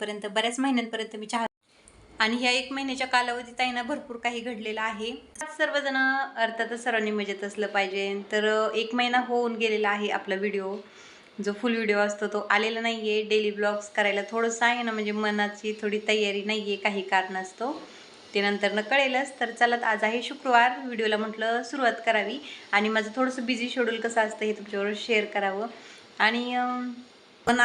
आतापर्यंत बऱ्याच महिन्यांपर्यंत मी चहा आणि ह्या एक महिन्याच्या कालावधीत आहे ना भरपूर काही घडलेलं आहे. सर्वजण अर्थातच सर्वांनी मजेत असलं पाहिजे. तर एक महिना होऊन गेलेला आहे आपला व्हिडिओ. जो फुल व्हिडिओ असतो तो आलेला नाही आहे डेली ब्लॉग्स करायला थोडंसं आहे ना म्हणजे मनाची थोडी तयारी नाही आहे काही कारण असतो. ते नंतर कळेलच. तर चालत आज आहे शुक्रवार. व्हिडिओला म्हटलं सुरुवात करावी. आणि माझं थोडंसं बिझी शेड्यूल कसं असतं हे तुमच्याबरोबर शेअर करावं. आणि पण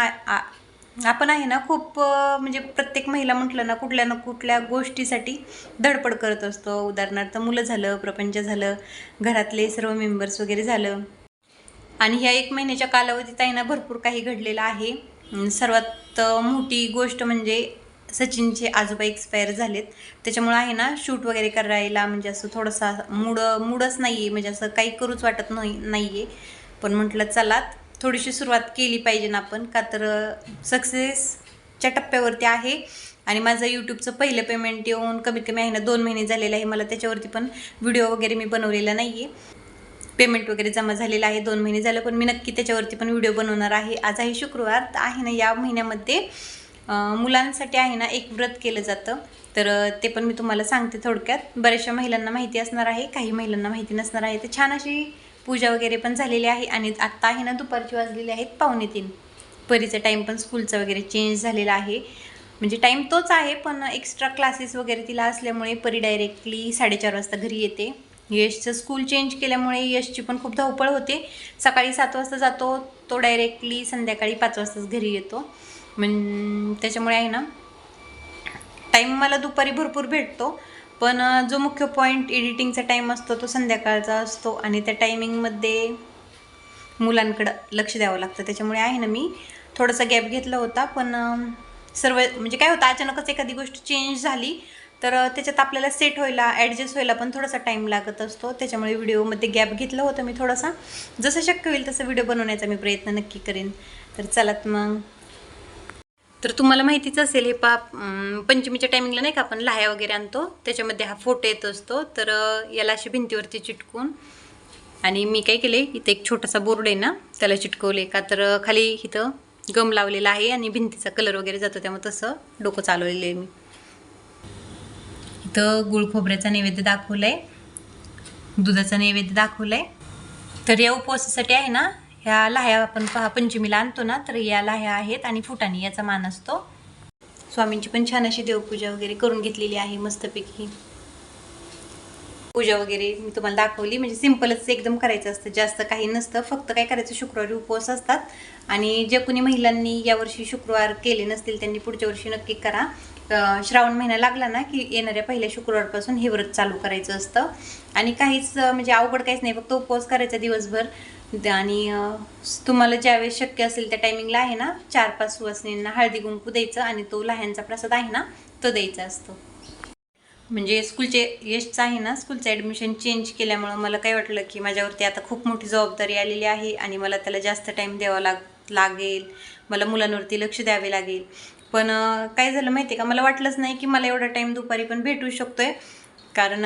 आपण आहे ना खूप म्हणजे प्रत्येक महिला म्हटलं ना कुठल्या ना कुठल्या गोष्टीसाठी धडपड करत असतो. उदाहरणार्थ मुलं झालं प्रपंच झालं घरातले सर्व मेंबर्स वगैरे झालं. आणि ह्या एक महिन्याच्या कालावधीत आहे ना भरपूर काही घडलेलं आहे. सर्वात मोठी गोष्ट म्हणजे सचिनचे आजोबा एक्सपायर झालेत. त्याच्यामुळं आहे ना शूट वगैरे करायला म्हणजे असं थोडंसं मूड मूडच नाही आहे म्हणजे असं काही करूच वाटत नाही नाही आहे पण म्हटलं चलात थोडीशी सुरुवात केली पाहिजे ना आपण का तर सक्सेसच्या टप्प्यावरती आहे. आणि माझं यूट्यूबचं पहिलं पेमेंट येऊन कमीत कमी आहे ना दोन महिने झालेलं आहे. मला त्याच्यावरती पण व्हिडिओ वगैरे मी बनवलेला नाही आहे पेमेंट वगैरे जमा झालेलं आहे दोन महिने झालं पण मी नक्की त्याच्यावरती पण व्हिडिओ बनवणार आहे. आज आहे शुक्रवार तर आहे ना या महिन्यामध्ये मुलांसाठी आहे ना एक व्रत केलं जातं. तर ते पण मी तुम्हाला सांगते थोडक्यात. बऱ्याचशा महिलांना माहिती असणार आहे काही महिलांना माहिती नसणार आहे. तर छान अशी पूजा वगैरे पण झालेली आहे आणि आत्ता आहे ना दुपारची वाजलेली आहेत पावणे तीन. परीचा टाईम पण स्कूलचा वगैरे चेंज झालेला आहे. म्हणजे टाईम तोच आहे पण एक्स्ट्रा क्लासेस वगैरे तिला असल्यामुळे परी डायरेक्टली साडेचार वाजता घरी येते. यशचं स्कूल चेंज केल्यामुळे यशची पण खूप धावपळ होते. सकाळी सात वाजता जातो तो डायरेक्टली संध्याकाळी पाच वाजताच घरी येतो. म्हण त्याच्यामुळे आहे ना टाईम मला दुपारी भरपूर भेटतो. पण जो मुख्य पॉईंट एडिटिंगचा टाईम असतो तो संध्याकाळचा असतो आणि त्या टायमिंगमध्ये मुलांकडं लक्ष द्यावं लागतं. त्याच्यामुळे आहे ना मी थोडासा गॅप घेतला होता पण सर्व म्हणजे काय होतं अचानकच एखादी गोष्ट चेंज झाली तर त्याच्यात आपल्याला सेट व्हायला ॲडजस्ट व्हायला पण थोडासा टाईम लागत असतो. त्याच्यामुळे व्हिडिओमध्ये गॅप घेतला होता मी थोडासा. जसं शक्य होईल तसं व्हिडिओ बनवण्याचा मी प्रयत्न नक्की करेन. तर चलात मग. तर तुम्हाला माहितीच असेल हे पा पंचमीच्या टायमिंगला नाही का आपण लाह्या वगैरे आणतो. त्याच्यामध्ये हा फोटो येत असतो. तर याला अशी भिंतीवरती चिटकून आणि मी काय केले इथं एक छोटासा बोर्ड आहे ना त्याला चिटकवले का तर खाली इथं गम लावलेला आहे आणि भिंतीचा कलर वगैरे जातो. त्यामुळे तसं डोकं चालवलेलं आहे मी. इथं गुळ खोबऱ्याचा नैवेद्य दाखवलं आहे दुधाचा नैवेद्य दाखवलं आहे तर या उपवासासाठी आहे ना ह्या लाह्या आपण पहा पंचमीला आणतो ना तर या लाह्या आहेत आणि फुटाणी याचा मान असतो. स्वामींची पण छान अशी देवपूजा वगैरे करून घेतलेली आहे मस्तपैकी. पूजा वगैरे मी तुम्हाला दाखवली. म्हणजे सिम्पलच एकदम करायचं असतं. जास्त काही नसतं. फक्त काय करायचं शुक्रवारी उपवास असतात. आणि जे कोणी महिलांनी यावर्षी शुक्रवार केले नसतील त्यांनी पुढच्या वर्षी नक्की करा. श्रावण महिना लागला ना की येणाऱ्या पहिल्या शुक्रवारपासून हे व्रत चालू करायचं असतं. आणि काहीच म्हणजे अवघड काहीच नाही. फक्त उपवास करायचा दिवसभर. आणि तुम्हाला ज्यावेळेस शक्य असेल त्या टायमिंगला आहे ना चार पाच सुवासिनींना हळदी कुंकू द्यायचं आणि तो लहानचा प्रसाद आहे ना तो द्यायचा असतो. म्हणजे स्कूलचे यशचं आहे ना स्कूलचं ॲडमिशन चेंज केल्यामुळं मला काय वाटलं की माझ्यावरती आता खूप मोठी जबाबदारी आलेली आहे आणि मला त्याला जास्त टाईम द्यावा लाग लागेल. मला मुलांवरती लक्ष द्यावे लागेल. पण काय झालं माहिती आहे का? मला वाटलंच नाही की मला एवढा टाईम दुपारी पण भेटू शकतो आहे कारण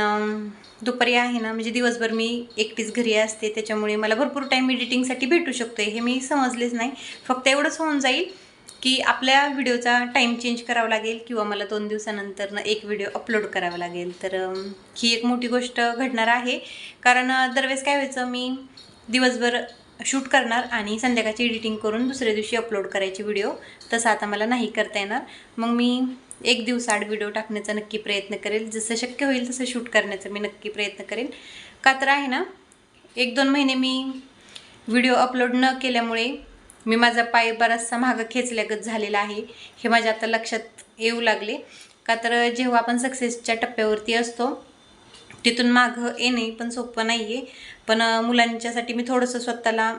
दुपारी आहे ना म्हणजे दिवसभर मी एकटीच घरी असते त्याच्यामुळे मला भरपूर टाईम एडिटिंगसाठी भेटू शकतो हे मी समजलेच नाही. फक्त एवढंच होऊन जाईल की आपल्या व्हिडिओचा टाईम चेंज करावा लागेल किंवा मला दोन दिवसानंतर एक व्हिडिओ अपलोड करावा लागेल. तर ही एक मोठी गोष्ट घडणार आहे. कारण दरवेळेस काय व्हायचं मी दिवसभर शूट करणार आणि संध्याकाळची एडिटिंग करून दुसऱ्या दिवशी अपलोड करायची व्हिडिओ तसं आता मला नाही करता येणार. मग मी एक दिवसाआड व्हिडिओ टाकण्याचा नक्की प्रयत्न करेल. जसं शक्य होईल तसं शूट करण्याचा मी नक्की प्रयत्न करेन. का तर आहे ना एक दोन महिने मी व्हिडिओ अपलोड न केल्यामुळे मी माझा पाय बराचसा मागं खेचल्यागत झालेला आहे. हे माझ्या आता लक्षात येऊ लागले. का तर जेव्हा आपण सक्सेसच्या टप्प्यावरती असतो तिथून मागं येणे पण सोपं नाही आहे पण मुलांच्यासाठी मी थोडंसं स्वतःला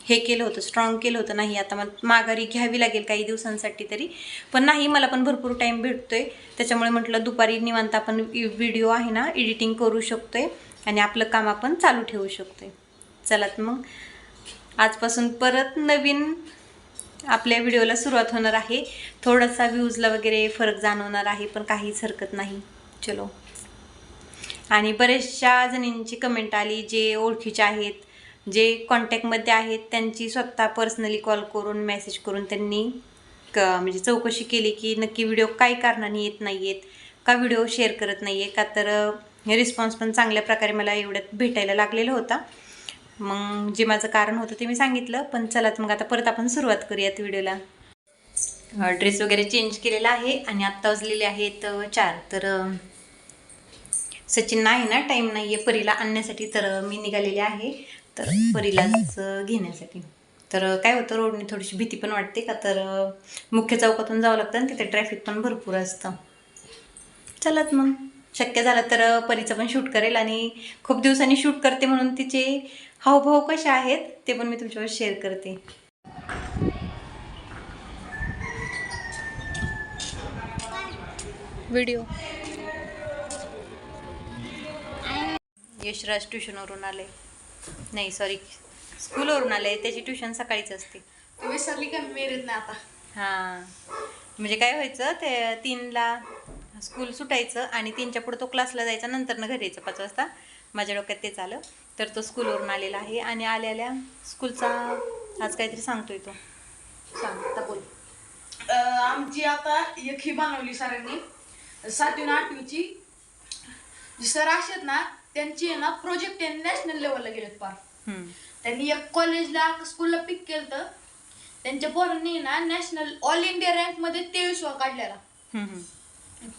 हे केलं होतं स्ट्रॉंग केलं होतं. नाही आता मला माघारी घ्यावी लागेल काही दिवसांसाठी तरी. पण नाही मला पण भरपूर टाईम भेटतोय. त्याच्यामुळे म्हटलं दुपारी निवांत आपण व्हिडिओ आहे ना एडिटिंग करू शकतोय आणि आपलं काम आपण चालू ठेवू शकतोय. चला मग आजपासून परत नवीन आपल्या व्हिडिओला सुरुवात होणार आहे. थोडासा व्ह्यूजला वगैरे फरक जाणवणार आहे पण काहीच हरकत नाही. चलो. आणि बऱ्याचशा जणींची कमेंट आली जे ओळखीचे आहेत जे कॉन्टॅक्टमध्ये आहेत त्यांची स्वतः पर्सनली कॉल करून मेसेज करून त्यांनी क म्हणजे चौकशी केली की नक्की व्हिडिओ काय कारणाने येत नाही आहेत का व्हिडिओ शेअर करत नाही आहे का तर रिस्पॉन्स पण चांगल्या प्रकारे मला एवढ्यात भेटायला लागलेला होता. मग जे माझं कारण होतं ते मी सांगितलं पण चला तर मग आता परत आपण सुरुवात करूयात व्हिडिओला ड्रेस वगैरे चेंज केलेला आहे आणि आत्ता वाजलेले आहेत चार. तर सचिन नाही ना टाईम नाही आहे परीला आणण्यासाठी तर मी निघालेली आहे. तर परीलाच घेण्यासाठी. तर काय होतं रोडने थोडीशी भीती पण वाटते का तर मुख्य चौकातून जावं लागतं आणि तिथे ट्रॅफिक पण भरपूर असतं. चलत मग. शक्य झालं तर परीचं पण शूट करेल आणि खूप दिवसांनी शूट करते म्हणून तिचे हावभाव कसे आहेत ते पण मी तुमच्यावर शेअर करते. व्हिडिओ यशराज ट्युशनवरून आले. नाही सॉरी स्कूलवरून आले. त्याची ट्युशन सकाळीच असते. तू विसरली का मेरीत नाही आता? हां. म्हणजे काय व्हायचं ते तीनला स्कूल सुटायचं आणि तीनच्या पुढे तो क्लासला जायचा नंतरनं घरी यायचं पाच वाजता. माझ्या डोक्यात तेच आलं. तर तो स्कूलवरून आलेला आहे आणि आल्या आल्या स्कूलचा आज काहीतरी सांगतोय तो. सांग आता बोल. आमची आता एक ही बनवली सरांनी. सातवी आठवीची. सर आहेत ना त्यांची आहे ना प्रोजेक्ट नॅशनल लेवलला गेलेत पार. त्यांनी एक कॉलेजला स्कूलला पिक केलं त्यांच्या पोरांनी ना नॅशनल ऑल इंडिया रँकमध्ये तेवीसवा काढलेला.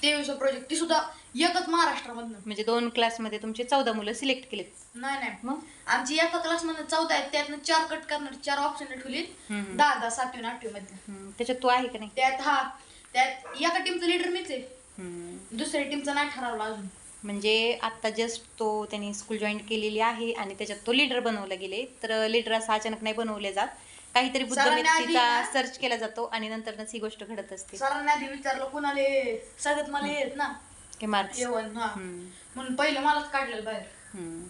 तेवीसवा प्रोजेक्ट ती सुद्धा एकच महाराष्ट्रामधनं. म्हणजे दोन क्लासमध्ये तुमचे चौदा मुलं सिलेक्ट केलेत. नाही नाही. मग? आमची एका क्लासमध्ये चौदा आहेत त्यातनं चार कट करणार चार ऑप्शन ठेवलीत. दहा दहा सातवी आणि आठवी मध्ये. त्याच्यात तू आहे का नाही? त्यात हा. त्यात एका टीमचं लीडर मीच आहे. दुसऱ्या टीमचं नाही ठरवलं अजून. म्हणजे आत्ता जस्ट तो त्यांनी स्कूल जॉईन केलेली आहे आणि त्याच्यात तो लीडर बनवला गेले. तर लीडर असं अचानक नाही बनवले जात. काहीतरी सरांनी आधी बुद्धमेत्तीचा ना- सर्च केला जातो आणि नंतरच ही गोष्ट घडत असते. सरांनी आधी विचारलं कुणाला? हे? सगळ्यात मला येत ना. की मार्क्स येवन हा. हम्म. म्हणून पहिलं मलाच काढलेलं बाहेर. हम्म.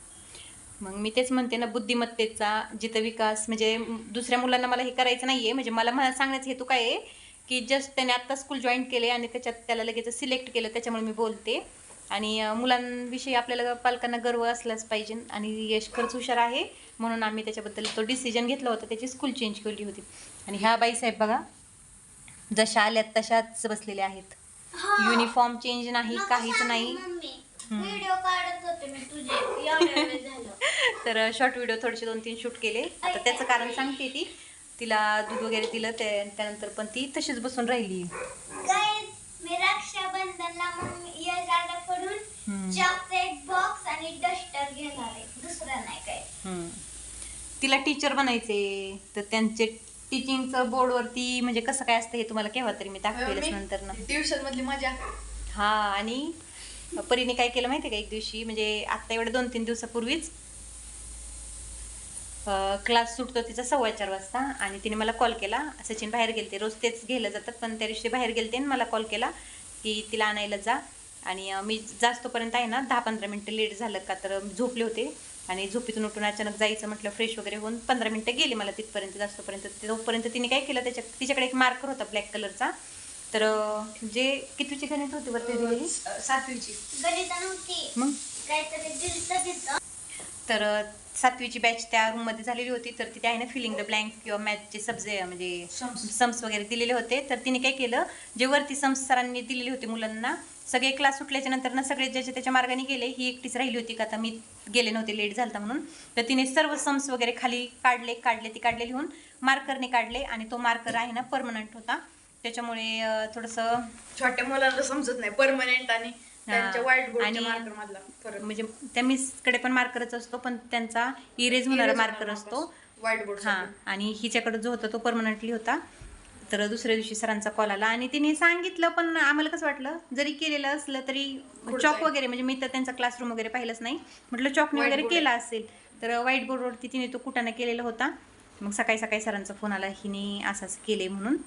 मग मी तेच म्हणते ना बुद्धिमत्तेचा जिथं विकास म्हणजे म- दुसऱ्या मुलांना मला हे करायचं नाहीये. म्हणजे मला मला सांगण्याचा हेतू काय आहे? की जस्ट त्याने आत्ता स्कूल जॉईन केले आणि त्याच्यात त्याला लगेच सिलेक्ट केलं त्याच्यामुळे मी बोलते. आणि मुलांविषयी आपल्याला पालकांना गर्व असलाच पाहिजे आणि यश खरंच हुशार आहे म्हणून आम्ही त्याच्याबद्दल तो डिसिजन घेतला होता त्याची स्कूल चेंज केली होती. आणि ह्या बाईसाहेब बघा जशा आल्यात तशाच बसलेल्या आहेत. युनिफॉर्म चेंज नाही काहीच नाही. तर शॉर्ट व्हिडिओ थोडेसे दोन तीन शूट केले. आता त्याचं कारण सांगते ती. तिला दूध वगैरे दिलं ते त्यानंतर पण ती तशीच बसून राहिली. हम्म. चॉकलेट बॉक्स आणि डस्टर घेणार आहे. दुसरं नाही काय हम्म. तिला टीचर बनायचे तर त्यांचे टीचिंगचं बोर्डवरती म्हणजे कसं काय असतं हे तुम्हाला केव्हा तरी मी दाखवेलच नंतर ना. ट्युशन मधली मजा. हा आणि परीने काय केलं माहिती आहे का एक दिवशी? म्हणजे आत्ता एवढ्या दोन तीन दिवसापूर्वीच क्लास सुटतो तिचा सव्वा चार वाजता आणि तिने मला कॉल केला. सचिन बाहेर गेलते. रोज तेच घ्यायला जातात पण त्या दिवशी बाहेर गेलते आणि मला कॉल केला की तिला आणायला जा. आणि मी जास्तपर्यंत आहे ना दहा पंधरा मिनटं लेट झालं का तर झोपले होते. आणि झोपेतून उठून अचानक जायचं म्हटलं फ्रेश वगैरे होऊन पंधरा मिनटं गेली मला तिथपर्यंत जास्तपर्यंत. तोपर्यंत तिने काय केलं त्याच्या तिच्याकडे एक मार्कर होता ब्लॅक कलरचा तर जे कितीची गणित होती वरती दिलेली सातवीची. गणित नव्हती मग? तर सातवीची बॅच त्या रूममध्ये झालेली होती तर तिथे आहे ना फिलिंग द ब्लँक किंवा मॅथचे सब्जे म्हणजे. सम्स वगैरे दिलेले होते. तर तिने काय केलं जे वरती सम्स सरांनी दिलेले होते मुलांना सगळे क्लास सुटल्याच्या नंतर ना सगळे ज्याच्या त्याच्या मार्गाने गेले ही एकटीच राहिली होती का आता मी गेले नव्हते लेट झालता म्हणून. तर तिने सर्व सम्स वगैरे खाली काढले काढले ती काढले लिहून मार्करने काढले आणि तो मार्कर आहे ना परमनंट होता. त्याच्यामुळे थोडंसं छोट्या मुलांना समजत नाही परमनंट आणि त्यांच्या व्हाईट बोर्डच्या मधला फरक. म्हणजे त्या मिसकडे पण मार्करच असतो पण त्यांचा इरेज होणारा मार्कर असतो. व्हाईट बोर्ड हां आणि हिच्याकडे जो होता तो परमनंटली होता. तर दुसऱ्या दिवशी सरांचा कॉल आला आणि तिने सांगितलं पण आम्हाला कसं वाटलं? जरी केलेलं असलं तरी पुढचं चॉक आहे. वगैरे म्हणजे मी तर त्यांचा क्लासरूम वगैरे पाहिलंच नाही. म्हटलं चॉकने वगैरे केला असेल तर व्हाईट बोर्डवरती तिने तो कुटाणा केलेला होता. मग सकाळी सकाळी सरांचा फोन आला हिने असं असं केले म्हणून.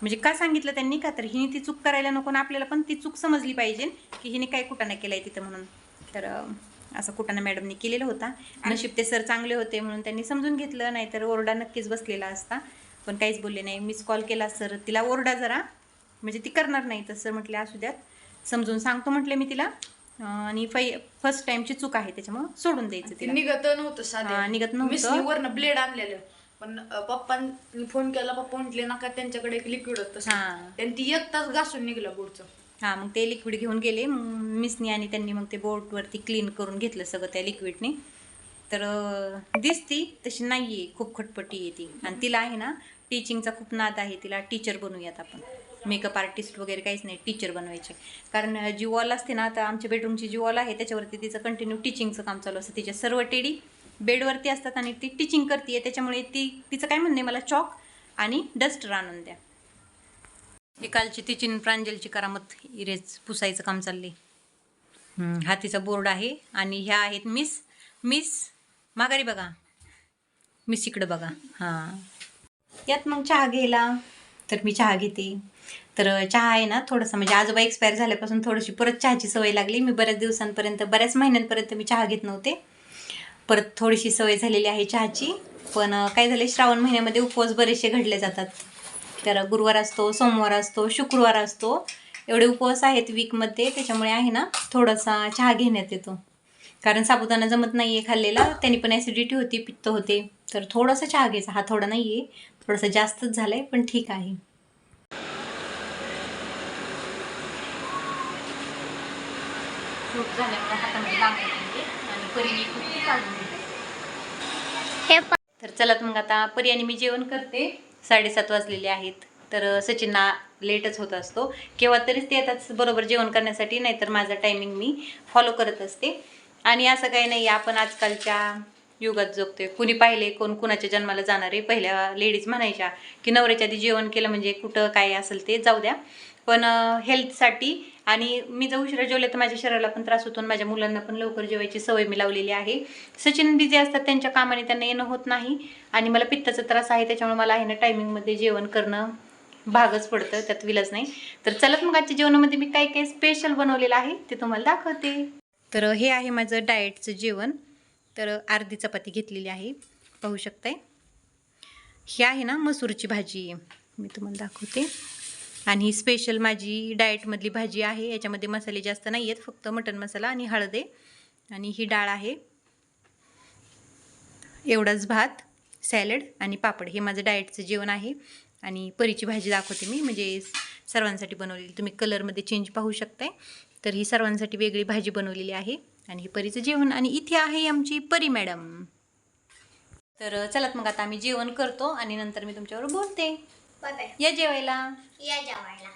म्हणजे का सांगितलं त्यांनी का? तर हिने ती चूक करायला नको आणि आपल्याला पण ती चूक समजली पाहिजे की हिने काय कुटाणा केलाय तिथं म्हणून. तर असा कुटाणा मॅडमने केलेला होता. नशीब ते सर चांगले होते म्हणून त्यांनी समजून घेतलं नाहीतर ओरडा नक्कीच बसलेला असता. पण काहीच बोलले नाही. मीच कॉल केला सर तिला ओरडा जरा. म्हणजे ती करणार नाही तर सर म्हटले असू द्यात. समजून सांगतो म्हटले मी तिला. आणि फै फर्स्ट टाइमची चूक आहे त्याच्यामुळं सोडून द्यायचं तिला. निघत नव्हतं निघत नव्हतं. ब्लेड आणलेलं. पण अं, पप्पांनी फोन केला पप्पा म्हटले नका त्यांच्याकडे एक लिक्विड होतं हां. त्यांनी ती एक तास घासून निघलं बोर्डचं हां मग ते लिक्विड घेऊन गेले. मग मिसनी आणि त्यांनी मग ते बोटवरती क्लीन करून घेतलं सगळं त्या लिक्विडने तर अं, दिसती तशी नाही आहे खूप खटपटी आहे ती. आणि तिला आहे ना टीचिंगचा खूप नाद आहे. तिला टीचर बनवूयात आपण. मेकअप आर्टिस्ट वगैरे काहीच नाही टीचर बनवायचे. कारण अं, जी वॉल असते ना आता आमच्या बेडरूमची जी वॉल आहे त्याच्यावरती तिचं कंटिन्यू टीचिंगचं काम चालू असतं. तिच्या सर्व टेडी बेडवरती असतात आणि ती टीचिंग करते त्याच्यामुळे ती तिचं काय म्हणणे मला चॉक आणि डस्टर आणून द्या. ही कालची तिची प्रांजलची करामत इरेज पुसायचं काम चालले हा तिचा बोर्ड आहे आणि ह्या आहेत मिस मिस माघारी बघा. मिस इकडं बघा. हां. यात मग चहा घ्यायला. तर मी चहा घेते. तर चहा आहे ना थोडंसं म्हणजे आजोबा एक्सपायर झाल्यापासून थोडीशी परत चहाची सवय लागली. मी बऱ्याच दिवसांपर्यंत बऱ्याच महिन्यांपर्यंत मी चहा घेत नव्हते. परत थोडीशी सवय झालेली आहे चहाची. पण काय झाले श्रावण महिन्यामध्ये उपवास बरेचसे घडले जातात. तर गुरुवार असतो सोमवार असतो शुक्रवार असतो. एवढे उपवास आहेत वीकमध्ये त्याच्यामुळे आहे ना थोडासा चहा घेण्यात येतो. कारण साबुदाणा जमत नाही आहे खाल्लेला त्यांनी पण ॲसिडिटी होती पित्त होते. तर थोडासा चहा घ्यायचा हा थोडा नाही आहे थोडासा जास्तच झाला आहे पण ठीक आहे. हातामध्ये परीने काढून तर चला मग आता परी आणि मी जेवण करते. साडेसात वाजलेले आहेत. तर सचिनना लेटच होत असतो. केव्हा तरीच ते येतात बरोबर जेवण करण्यासाठी नाहीतर माझा टायमिंग मी फॉलो करत असते. आणि असं काही नाही आपण आजकालच्या युगात जगतोय. कुणी पाहिले कोण कुणाच्या जन्माला जाणार आहे. पहिल्या लेडीज म्हणायच्या की नवऱ्याच्या आधी जेवण केलं म्हणजे कुठं काय असेल ते जाऊ द्या. पण हेल्थसाठी आणि मी जर उशिरा जेवले तर माझ्या शरीराला पण त्रास होतो आणि माझ्या मुलांना पण लवकर जेवायची सवय मी लावलेली आहे. सचिन बिझी असतात त्यांच्या कामाने त्यांना येणं होत नाही आणि मला पित्ताचा त्रास आहे त्याच्यामुळे मला आहे ना टायमिंगमध्ये जेवण करणं भागच पडतं त्यात विलच नाही. तर चलत मग आजच्या जेवणामध्ये मी काय काय स्पेशल बनवलेलं आहे ते तुम्हाला दाखवते. तर हे आहे माझं डाएटचं जेवण. तर अर्धी चपाती घेतलेली आहे पाहू शकताय. ही आहे ना मसूरची भाजी मी तुम्हाला दाखवते. आणि ही स्पेशल माझी डाएटमधली भाजी आहे याच्यामध्ये मसाले जास्त नाही आहेत फक्त मटन मसाला आणि हळद. आहे आणि ही डाळ आहे. एवढाच भात सॅलड आणि पापड. हे माझं डाएटचं जेवण आहे. आणि परीची भाजी दाखवते मी. म्हणजे सर्वांसाठी बनवलेली. तुम्ही कलरमध्ये चेंज पाहू शकताय. तर ही सर्वांसाठी वेगळी भाजी बनवलेली आहे. आणि हे परीचं जेवण. आणि इथे आहे आमची परी मॅडम. तर चलत मग आता आम्ही जेवण करतो आणि नंतर मी तुमच्यावर बोलते. या जेवायला. या जेवायला